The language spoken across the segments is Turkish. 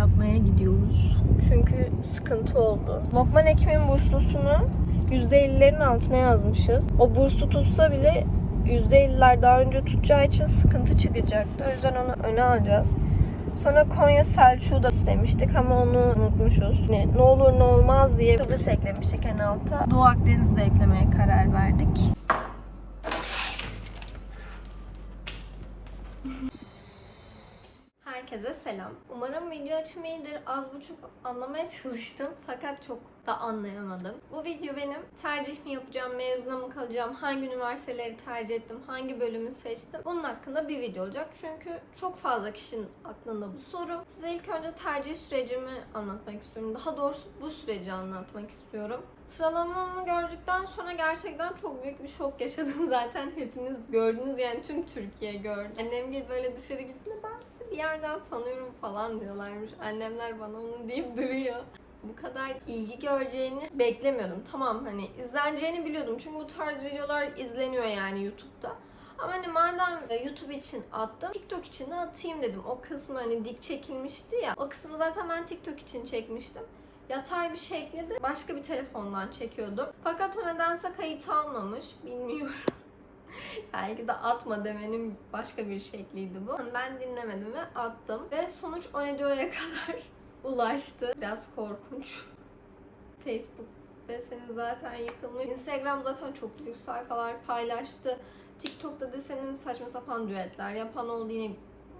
yapmaya gidiyoruz. Çünkü sıkıntı oldu. Lokman Ekim'in burslusunu %50'lerin altına yazmışız. O burslu tutsa bile %50'ler daha önce tutacağı için sıkıntı çıkacaktı. O yüzden onu öne alacağız. Sonra Konya Selçuk'u da istemiştik ama onu unutmuşuz. Ne, ne olur ne olmaz diye Kıbrıs eklemiştik en alta. Doğu Akdeniz'i de eklemeye karar verdik. Selam. Umarım video açım iyidir. Az buçuk anlamaya çalıştım fakat çok da anlayamadım. Bu video benim tercih mi yapacağım, mezuna mı kalacağım, hangi üniversiteleri tercih ettim, hangi bölümü seçtim. Bunun hakkında bir video olacak. Çünkü çok fazla kişinin aklında bu soru. Size ilk önce tercih sürecimi anlatmak istiyorum. Daha doğrusu bu süreci anlatmak istiyorum. Sıralamamı gördükten sonra gerçekten çok büyük bir şok yaşadım zaten hepiniz gördünüz yani tüm Türkiye gördü. Annem gibi böyle dışarı sizi bir yerden tanıyorum falan diyorlarmış. Annemler bana onu deyip duruyor. Bu kadar ilgi göreceğini beklemiyordum. Tamam hani izleneceğini biliyordum çünkü bu tarz videolar izleniyor yani YouTube'da. Ama hani madem YouTube için attım, TikTok için de atayım dedim. O kısmı hani dik çekilmişti ya. O kısmı zaten ben TikTok için çekmiştim yatay bir şekilde başka bir telefondan çekiyordum. Fakat o nedense kayıt almamış. Bilmiyorum. Belki de atma demenin başka bir şekliydi bu. Ben dinlemedim ve attım. Ve sonuç o ne diyor'ya kadar ulaştı. Biraz korkunç. Facebook deseni zaten yıkılmış. Instagram zaten çok büyük sayfalar paylaştı. TikTok'ta desenin saçma sapan düetler yapan oldu yine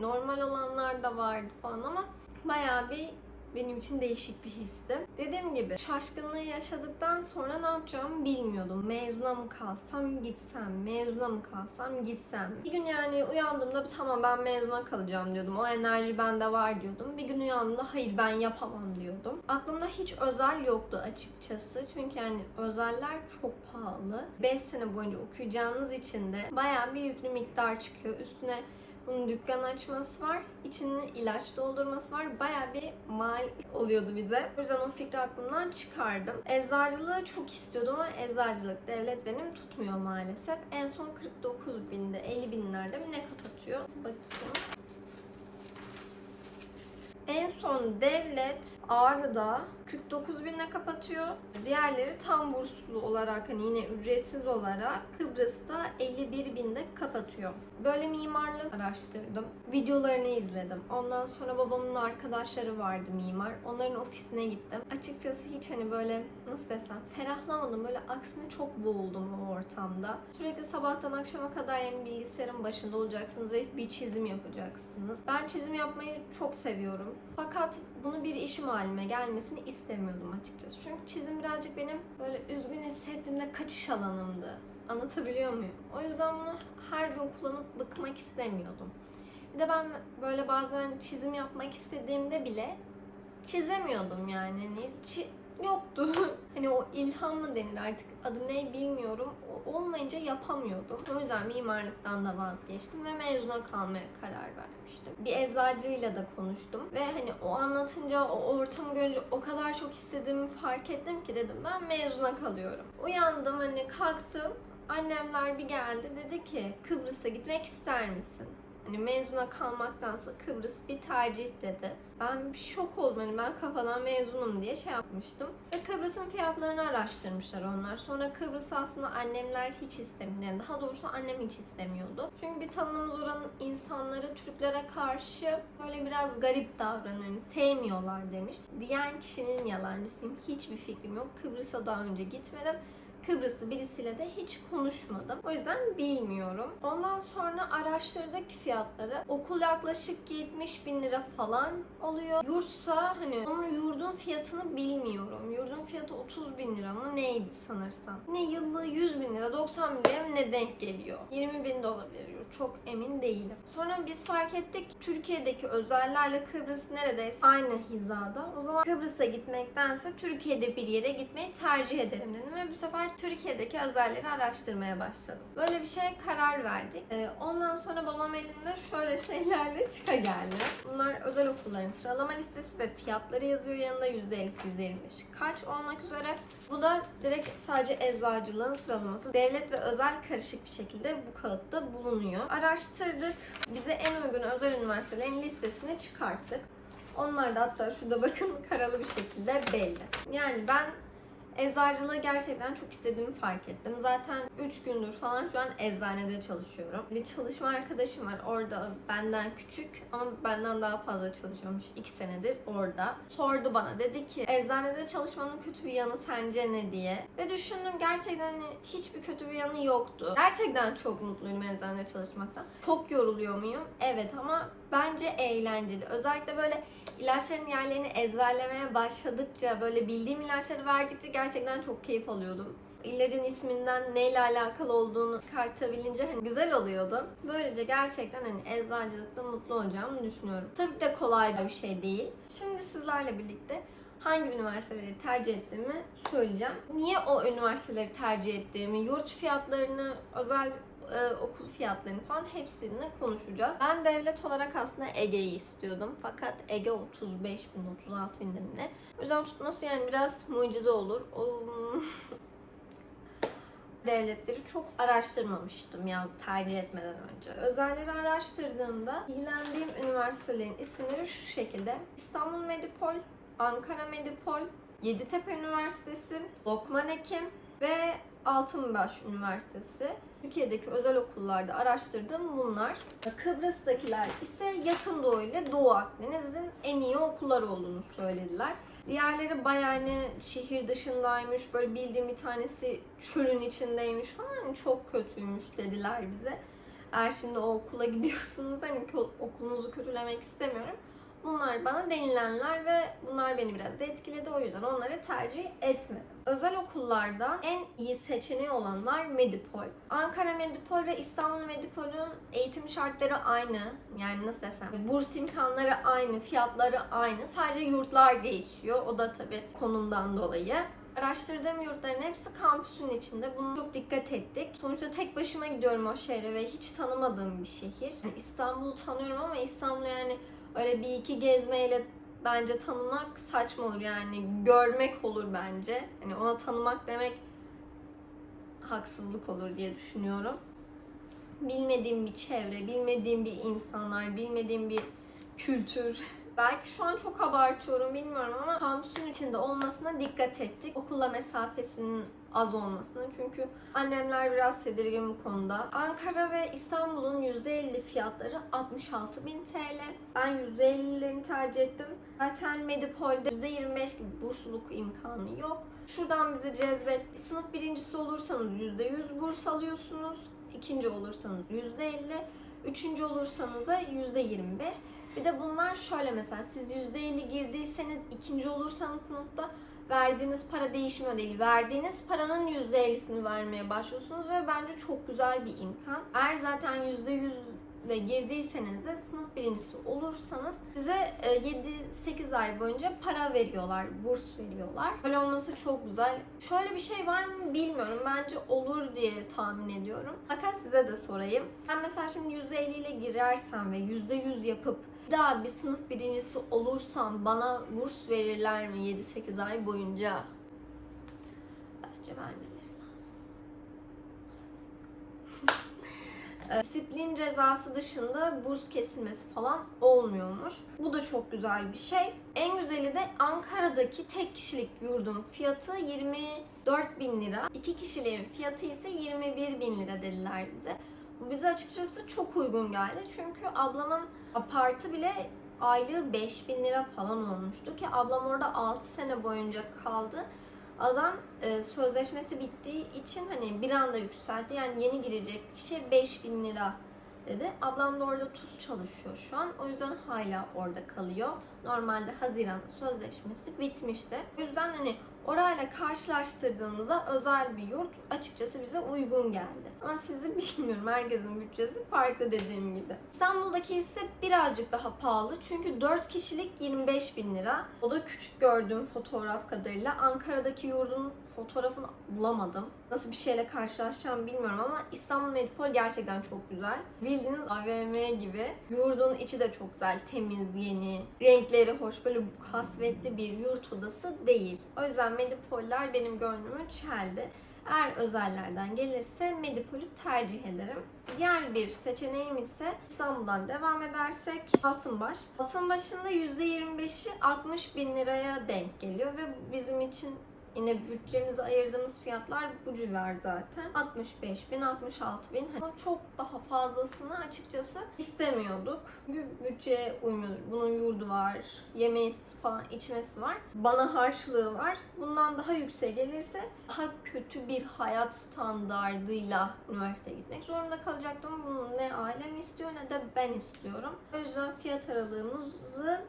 normal olanlar da vardı falan ama bayağı bir benim için değişik bir histi. Dediğim gibi şaşkınlığı yaşadıktan sonra ne yapacağımı bilmiyordum. Mezuna mı kalsam gitsem, mezuna mı kalsam gitsem. Bir gün yani uyandığımda tamam ben mezuna kalacağım diyordum. O enerji bende var diyordum. Bir gün uyandığımda hayır ben yapamam diyordum. Aklımda hiç özel yoktu açıkçası. Çünkü yani özeller çok pahalı. 5 sene boyunca okuyacağınız için de bayağı bir yüklü miktar çıkıyor. Üstüne bunun dükkan açması var. içini ilaç doldurması var. Bayağı bir mal oluyordu bize. O yüzden o fikri aklımdan çıkardım. Eczacılığı çok istiyordum ama eczacılık devlet benim tutmuyor maalesef. En son 49 binde, 50 binlerde mi ne kapatıyor? Bakayım. En son devlet Ağrı'da 49 binle kapatıyor. Diğerleri tam burslu olarak hani yine ücretsiz olarak Kıbrıs'ta 51 binde kapatıyor. Böyle mimarlık araştırdım. Videolarını izledim. Ondan sonra babamın arkadaşları vardı mimar. Onların ofisine gittim. Açıkçası hiç hani böyle nasıl desem ferahlamadım. Böyle aksine çok boğuldum o ortamda. Sürekli sabahtan akşama kadar yani bilgisayarın başında olacaksınız ve bir çizim yapacaksınız. Ben çizim yapmayı çok seviyorum. Fakat bunu bir işim halime gelmesini istemiyordum açıkçası. Çünkü çizim birazcık benim böyle üzgün hissettiğimde kaçış alanımdı. Anlatabiliyor muyum? O yüzden bunu her gün kullanıp bıkmak istemiyordum. Bir de ben böyle bazen çizim yapmak istediğimde bile çizemiyordum yani. Hani çi- yoktu. hani o ilham mı denir artık adı ne bilmiyorum. O olmayınca yapamıyordum. O yüzden mimarlıktan da vazgeçtim ve mezuna kalmaya karar vermiştim. Bir eczacıyla da konuştum ve hani o anlatınca o ortamı görünce o kadar çok istediğimi fark ettim ki dedim ben mezuna kalıyorum. Uyandım hani kalktım. Annemler bir geldi dedi ki Kıbrıs'a gitmek ister misin? Hani mezuna kalmaktansa Kıbrıs bir tercih dedi. Ben şok oldum hani ben kafadan mezunum diye şey yapmıştım. Ve Kıbrıs'ın fiyatlarını araştırmışlar onlar. Sonra Kıbrıs aslında annemler hiç istemiyor. Yani daha doğrusu annem hiç istemiyordu. Çünkü bir tanıdığımız oranın insanları Türklere karşı böyle biraz garip davranıyor. Yani sevmiyorlar demiş. Diyen kişinin yalancısıyım. Hiçbir fikrim yok. Kıbrıs'a daha önce gitmedim. Kıbrıslı birisiyle de hiç konuşmadım. O yüzden bilmiyorum. Ondan sonra araştırdık fiyatları. Okul yaklaşık 70 bin lira falan oluyor. Yurtsa hani onun yurdun fiyatını bilmiyorum. Yurdun fiyatı 30 bin lira mı neydi sanırsam. Ne yıllığı 100 bin lira 90 bin lira ne denk geliyor. 20 bin de olabilir yurt. Çok emin değilim. Sonra biz fark ettik Türkiye'deki özellerle Kıbrıs neredeyse aynı hizada. O zaman Kıbrıs'a gitmektense Türkiye'de bir yere gitmeyi tercih ederim dedim ve bu sefer Türkiye'deki özelleri araştırmaya başladım. Böyle bir şeye karar verdik. Ee, ondan sonra babam elinde şöyle şeylerle çıka geldi. Bunlar özel okulların sıralama listesi ve fiyatları yazıyor. Yanında %50'si %25 kaç olmak üzere. Bu da direkt sadece eczacılığın sıralaması. Devlet ve özel karışık bir şekilde bu kağıtta bulunuyor. Araştırdık. Bize en uygun özel üniversitelerin listesini çıkarttık. Onlar da hatta şurada bakın karalı bir şekilde belli. Yani ben eczacılığı gerçekten çok istediğimi fark ettim. Zaten 3 gündür falan şu an eczanede çalışıyorum. Bir çalışma arkadaşım var orada benden küçük ama benden daha fazla çalışıyormuş 2 senedir orada. Sordu bana dedi ki eczanede çalışmanın kötü bir yanı sence ne diye. Ve düşündüm gerçekten hani hiçbir kötü bir yanı yoktu. Gerçekten çok mutluyum eczanede çalışmaktan. Çok yoruluyor muyum? Evet ama bence eğlenceli. Özellikle böyle ilaçların yerlerini ezberlemeye başladıkça, böyle bildiğim ilaçları verdikçe gerçekten çok keyif alıyordum. İlacın isminden neyle alakalı olduğunu çıkartabilince hani güzel oluyordu. Böylece gerçekten hani eczacılıkta mutlu olacağımı düşünüyorum. Tabii de kolay bir şey değil. Şimdi sizlerle birlikte hangi üniversiteleri tercih ettiğimi söyleyeceğim. Niye o üniversiteleri tercih ettiğimi, yurt fiyatlarını, özel e, okul fiyatlarını falan hepsini konuşacağız. Ben devlet olarak aslında Ege'yi istiyordum. Fakat Ege 35 bin, 36 bin ne? O yüzden tutması yani biraz mucize olur. Devletleri çok araştırmamıştım ya tercih etmeden önce. Özelleri araştırdığımda ilgilendiğim üniversitelerin isimleri şu şekilde. İstanbul Medipol, Ankara Medipol, Yeditepe Üniversitesi, Lokman Hekim ve Altınbaş Üniversitesi. Türkiye'deki özel okullarda araştırdığım bunlar. Kıbrıs'takiler ise yakın doğu ile Doğu Akdeniz'in en iyi okulları olduğunu söylediler. Diğerleri bayağı hani şehir dışındaymış, böyle bildiğim bir tanesi çölün içindeymiş falan çok kötüymüş dediler bize. Eğer şimdi o okula gidiyorsunuz hani okulunuzu kötülemek istemiyorum. Bunlar bana denilenler ve bunlar beni biraz etkiledi. O yüzden onları tercih etmedim. Özel okullarda en iyi seçeneği olanlar Medipol. Ankara Medipol ve İstanbul Medipol'ün eğitim şartları aynı. Yani nasıl desem, burs imkanları aynı, fiyatları aynı. Sadece yurtlar değişiyor. O da tabii konumdan dolayı. Araştırdığım yurtların hepsi kampüsün içinde. Bunu çok dikkat ettik. Sonuçta tek başıma gidiyorum o şehre ve hiç tanımadığım bir şehir. Yani İstanbul'u tanıyorum ama İstanbul'u yani öyle bir iki gezmeyle bence tanımak saçma olur yani görmek olur bence. Hani ona tanımak demek haksızlık olur diye düşünüyorum. Bilmediğim bir çevre, bilmediğim bir insanlar, bilmediğim bir kültür. Belki şu an çok abartıyorum bilmiyorum ama kampüsün içinde olmasına dikkat ettik. Okulla mesafesinin az olmasına. Çünkü annemler biraz tedirgin bu konuda. Ankara ve İstanbul'un %50 fiyatları 66.000 TL. Ben %50'lerini tercih ettim. Zaten Medipol'de %25 gibi bursluluk imkanı yok. Şuradan bizi cezbet. Sınıf birincisi olursanız %100 burs alıyorsunuz. İkinci olursanız %50. Üçüncü olursanız da %25. Bir de bunlar şöyle mesela siz %50 girdiyseniz ikinci olursanız sınıfta verdiğiniz para değişmiyor değil. Verdiğiniz paranın %50'sini vermeye başlıyorsunuz ve bence çok güzel bir imkan. Eğer zaten %100 ile girdiyseniz de sınıf birincisi olursanız size 7-8 ay boyunca para veriyorlar, burs veriyorlar. Böyle olması çok güzel. Şöyle bir şey var mı bilmiyorum. Bence olur diye tahmin ediyorum. Fakat size de sorayım. Ben mesela şimdi %50 ile girersem ve %100 yapıp daha bir sınıf birincisi olursam bana burs verirler mi 7-8 ay boyunca? Bence vermeleri. Disiplin cezası dışında burs kesilmesi falan olmuyormuş. Bu da çok güzel bir şey. En güzeli de Ankara'daki tek kişilik yurdun fiyatı 24 bin lira. İki kişiliğin fiyatı ise 21 bin lira dediler bize. Bu bize açıkçası çok uygun geldi. Çünkü ablamın apartı bile aylığı 5000 lira falan olmuştu ki ablam orada 6 sene boyunca kaldı. Adam e, sözleşmesi bittiği için hani bir anda yükseltti. Yani yeni girecek kişi 5000 lira dedi. Ablam da orada tuz çalışıyor şu an. O yüzden hala orada kalıyor. Normalde Haziran sözleşmesi bitmişti. O yüzden hani orayla karşılaştırdığımızda özel bir yurt açıkçası bize uygun geldi. Ama sizi bilmiyorum. Herkesin bütçesi farklı dediğim gibi. İstanbul'daki ise birazcık daha pahalı. Çünkü 4 kişilik 25 bin lira. O da küçük gördüğüm fotoğraf kadarıyla. Ankara'daki yurdun fotoğrafını bulamadım. Nasıl bir şeyle karşılaşacağım bilmiyorum ama İstanbul Medipol gerçekten çok güzel. Bildiğiniz AVM gibi. Yurdun içi de çok güzel, temiz, yeni. Renkleri hoş, böyle kasvetli bir yurt odası değil. O yüzden Medipoller benim gönlümü çeldi. Eğer özellerden gelirse Medipol'ü tercih ederim. Diğer bir seçeneğim ise İstanbul'dan devam edersek Altınbaş. Altınbaş'ın da %25'i 60 bin liraya denk geliyor ve bizim için yine bütçemize ayırdığımız fiyatlar bu civar zaten. 65 bin, 66 bin. Hani çok daha fazlasını açıkçası istemiyorduk. Çünkü bütçeye uymuyor. Bunun yurdu var, yemeği falan içmesi var. Bana harçlığı var. Bundan daha yüksek gelirse daha kötü bir hayat standardıyla üniversiteye gitmek zorunda kalacaktım. Bunu ne ailem istiyor ne de ben istiyorum. O yüzden fiyat aralığımızı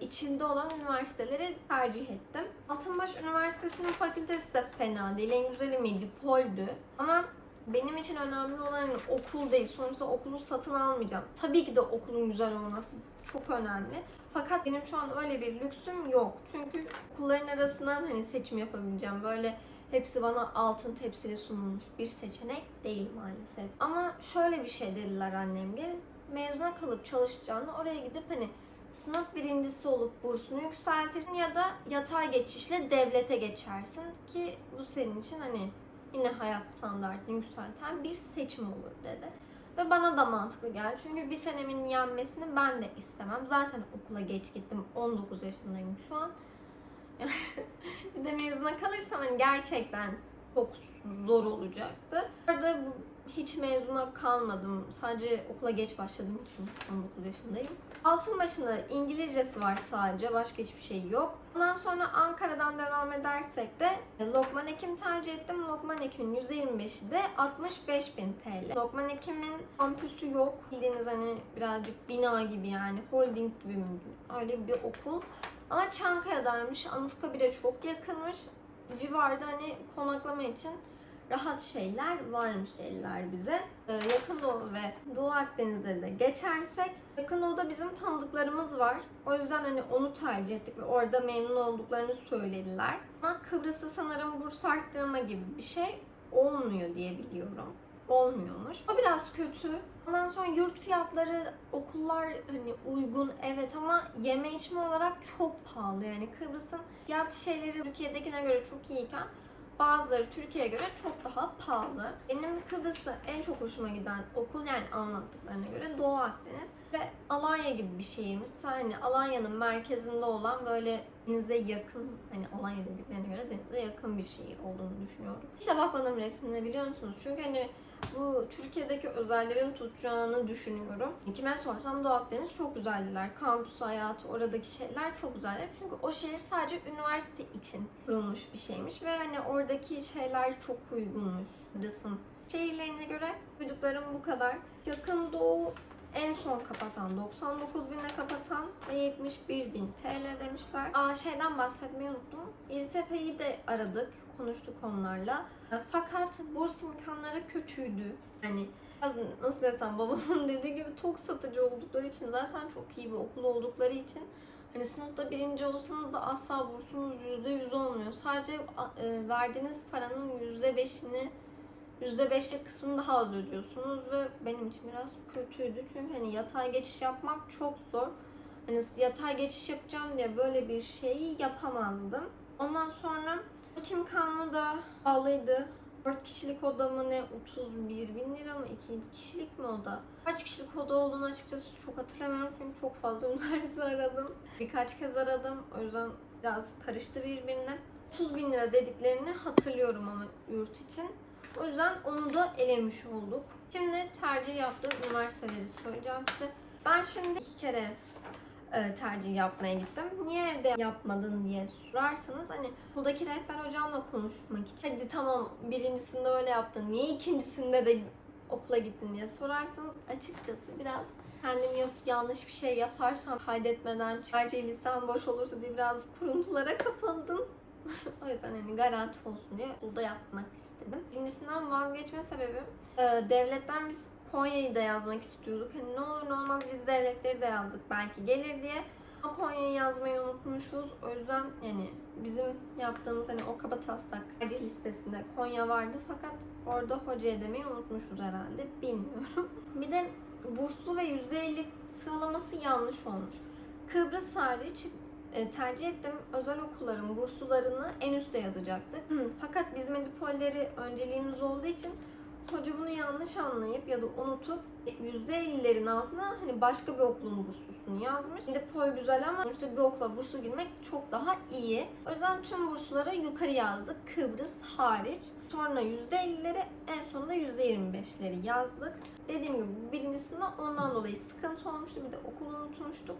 içinde olan üniversiteleri tercih ettim. Altınbaş Üniversitesi'nin fakültesi de fena değil. En güzeli Medipol'dü. Ama benim için önemli olan okul değil. Sonuçta okulu satın almayacağım. Tabii ki de okulun güzel olması çok önemli. Fakat benim şu an öyle bir lüksüm yok. Çünkü okulların arasından hani seçim yapabileceğim. Böyle hepsi bana altın tepsiyle sunulmuş bir seçenek değil maalesef. Ama şöyle bir şey dediler annemle. Mezuna kalıp çalışacağını oraya gidip hani sınıf birincisi olup bursunu yükseltirsin ya da yatay geçişle devlete geçersin ki bu senin için hani yine hayat standartını yükselten bir seçim olur dedi. Ve bana da mantıklı geldi. Çünkü bir senemin yenmesini ben de istemem. Zaten okula geç gittim. 19 yaşındayım şu an. bir de mezuna kalırsam hani gerçekten çok zor olacaktı. Arada bu hiç mezuna kalmadım. Sadece okula geç başladığım için 19 yaşındayım. Altın başında İngilizcesi var sadece. Başka hiçbir şey yok. Ondan sonra Ankara'dan devam edersek de Lokman Hekim tercih ettim. Lokman Hekim'in %25'i de 65.000 TL. Lokman Hekim'in kampüsü yok. Bildiğiniz hani birazcık bina gibi yani holding gibi mi? Öyle bir okul. Ama Çankaya'daymış. Anıtkabir'e çok yakınmış. Civarda hani konaklama için rahat şeyler varmış dediler bize. Ee, Yakın Doğu ve Doğu Akdeniz'de de geçersek Yakın Doğu'da bizim tanıdıklarımız var. O yüzden hani onu tercih ettik ve orada memnun olduklarını söylediler. Ama Kıbrıs'ta sanırım burs arttırma gibi bir şey olmuyor diye biliyorum. Olmuyormuş. O biraz kötü. Ondan sonra yurt fiyatları, okullar hani uygun evet ama yeme içme olarak çok pahalı. Yani Kıbrıs'ın fiyat şeyleri Türkiye'dekine göre çok iyiyken bazıları Türkiye'ye göre çok daha pahalı. Benim Kıbrıs'ta en çok hoşuma giden okul yani anlattıklarına göre Doğu Akdeniz ve Alanya gibi bir şehirmiş. Hani Alanya'nın merkezinde olan böyle denize yakın, hani Alanya dediklerine göre denize yakın bir şehir olduğunu düşünüyorum. İşte bakmadım resmine biliyor musunuz? Çünkü hani bu Türkiye'deki özellerin tutacağını düşünüyorum. Kime sorsam Doğu Akdeniz çok güzeldiler. Kampüs hayatı, oradaki şeyler çok güzeldi. Çünkü o şehir sadece üniversite için kurulmuş bir şeymiş ve hani oradaki şeyler çok uygunmuş. Kıbrıs'ın şehirlerine göre duyduklarım bu kadar. Yakın Doğu en son kapatan 99 bine kapatan ve 71 bin TL demişler. Aa şeyden bahsetmeyi unuttum. İLTP'yi de aradık, konuştuk onlarla. Fakat burs imkanları kötüydü. Yani nasıl desem babamın dediği gibi tok satıcı oldukları için zaten çok iyi bir okul oldukları için Hani sınıfta birinci olsanız da asla bursunuz %100 olmuyor. Sadece e, verdiğiniz paranın %5'ini %5'lik kısmını daha az ödüyorsunuz ve benim için biraz kötüydü. Çünkü hani yatay geçiş yapmak çok zor. Hani yatay geçiş yapacağım diye böyle bir şeyi yapamazdım. Ondan sonra uç imkanı da pahalıydı. 4 kişilik oda mı ne 31 bin lira mı 2 kişilik mi oda? Kaç kişilik oda olduğunu açıkçası çok hatırlamıyorum çünkü çok fazla üniversite aradım. Birkaç kez aradım o yüzden biraz karıştı birbirine. 30 bin lira dediklerini hatırlıyorum ama yurt için. O yüzden onu da elemiş olduk. Şimdi tercih yaptığım üniversiteleri söyleyeceğim size. Ben şimdi iki kere e, tercih yapmaya gittim. Niye evde yapmadın diye sorarsanız hani okuldaki rehber hocamla konuşmak için. Hadi tamam birincisinde öyle yaptın. Niye ikincisinde de okula gittin diye sorarsanız açıkçası biraz kendim yap, yanlış bir şey yaparsam kaydetmeden tercih listem boş olursa diye biraz kuruntulara kapıldım. o yüzden hani garanti olsun diye okulda yapmak istedim. Birincisinden vazgeçme sebebim e, devletten biz Konya'yı da yazmak istiyorduk. Hani ne olur ne olmaz biz devletleri de yazdık belki gelir diye. Konya'yı yazmayı unutmuşuz. O yüzden yani bizim yaptığımız hani o kaba taslak tercih listesinde Konya vardı fakat orada hoca demeyi unutmuşuz herhalde. Bilmiyorum. Bir de burslu ve %50 sıralaması yanlış olmuş. Kıbrıs hariç e, tercih ettim özel okulların burslularını en üste yazacaktık. Fakat biz medipolleri önceliğimiz olduğu için hoca bunu yanlış anlayıp ya da unutup %50'lerin altına hani başka bir okulun burslusunu yazmış. Medipol güzel ama sonuçta bir okula burslu girmek çok daha iyi. O yüzden tüm burslulara yukarı yazdık. Kıbrıs hariç. Sonra %50'leri en sonunda %25'leri yazdık. Dediğim gibi birincisinde ondan dolayı sıkıntı olmuştu. Bir de okulu unutmuştuk.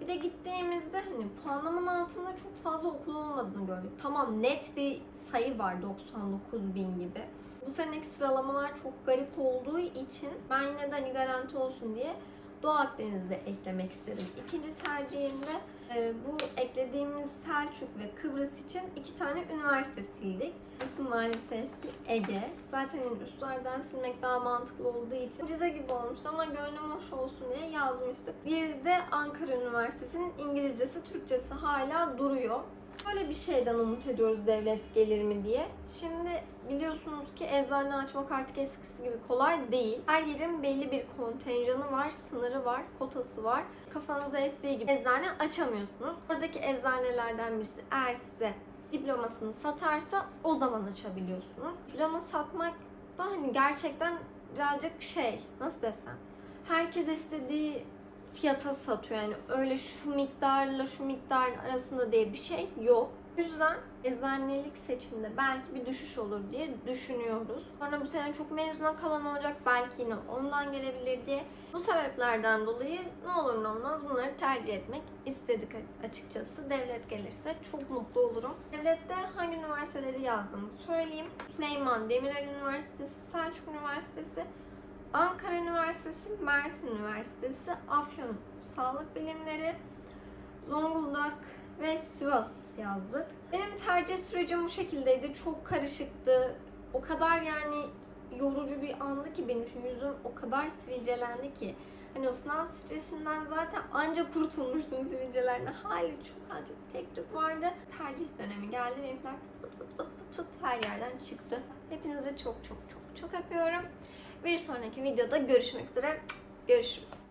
Bir de gittiğimizde hani puanlamanın altında çok fazla okul olmadığını gördük. Tamam net bir sayı var 99 bin gibi. Bu seneki sıralamalar çok garip olduğu için ben yine de hani garanti olsun diye Doğu Akdeniz'de eklemek istedim. İkinci tercihimde bu eklediğimiz Selçuk ve Kıbrıs için iki tane üniversite sildik. Burası maalesef ki Ege. Zaten üstlerden silmek daha mantıklı olduğu için mucize gibi olmuştu ama gönlüm hoş olsun diye yazmıştık. Diğeri de Ankara Üniversitesi'nin İngilizcesi, Türkçesi hala duruyor. Böyle bir şeyden umut ediyoruz devlet gelir mi diye. Şimdi biliyorsunuz ki eczane açmak artık eskisi gibi kolay değil. Her yerin belli bir kontenjanı var, sınırı var, kotası var. Kafanıza estiği gibi eczane açamıyorsunuz. Oradaki eczanelerden birisi eğer size diplomasını satarsa o zaman açabiliyorsunuz. Diploma satmak da hani gerçekten birazcık şey nasıl desem herkes istediği fiyata satıyor yani öyle şu miktarla şu miktar arasında diye bir şey yok. O yüzden eczanelik seçiminde belki bir düşüş olur diye düşünüyoruz. Sonra bu sene çok mezuna kalan olacak belki yine ondan gelebilir diye. Bu sebeplerden dolayı ne olur ne olmaz bunları tercih etmek istedik açıkçası. Devlet gelirse çok mutlu olurum. Devlette hangi üniversiteleri yazdım söyleyeyim. Süleyman Demirel Üniversitesi, Selçuk Üniversitesi, Ankara Üniversitesi, Mersin Üniversitesi, Afyon Sağlık Bilimleri, Zonguldak ve Sivas yazdık. Benim tercih sürecim bu şekildeydi. Çok karışıktı. O kadar yani yorucu bir andı ki benim şu yüzüm o kadar sivilcelendi ki. Hani o sınav stresinden zaten anca kurtulmuştum sivilcelerden. Hali çok azıcık tek tük vardı. Tercih dönemi geldi. Benimkiler pıt pıt pıt pıt pıt her yerden çıktı. Hepinize çok çok çok çok öpüyorum. Bir sonraki videoda görüşmek üzere. Görüşürüz.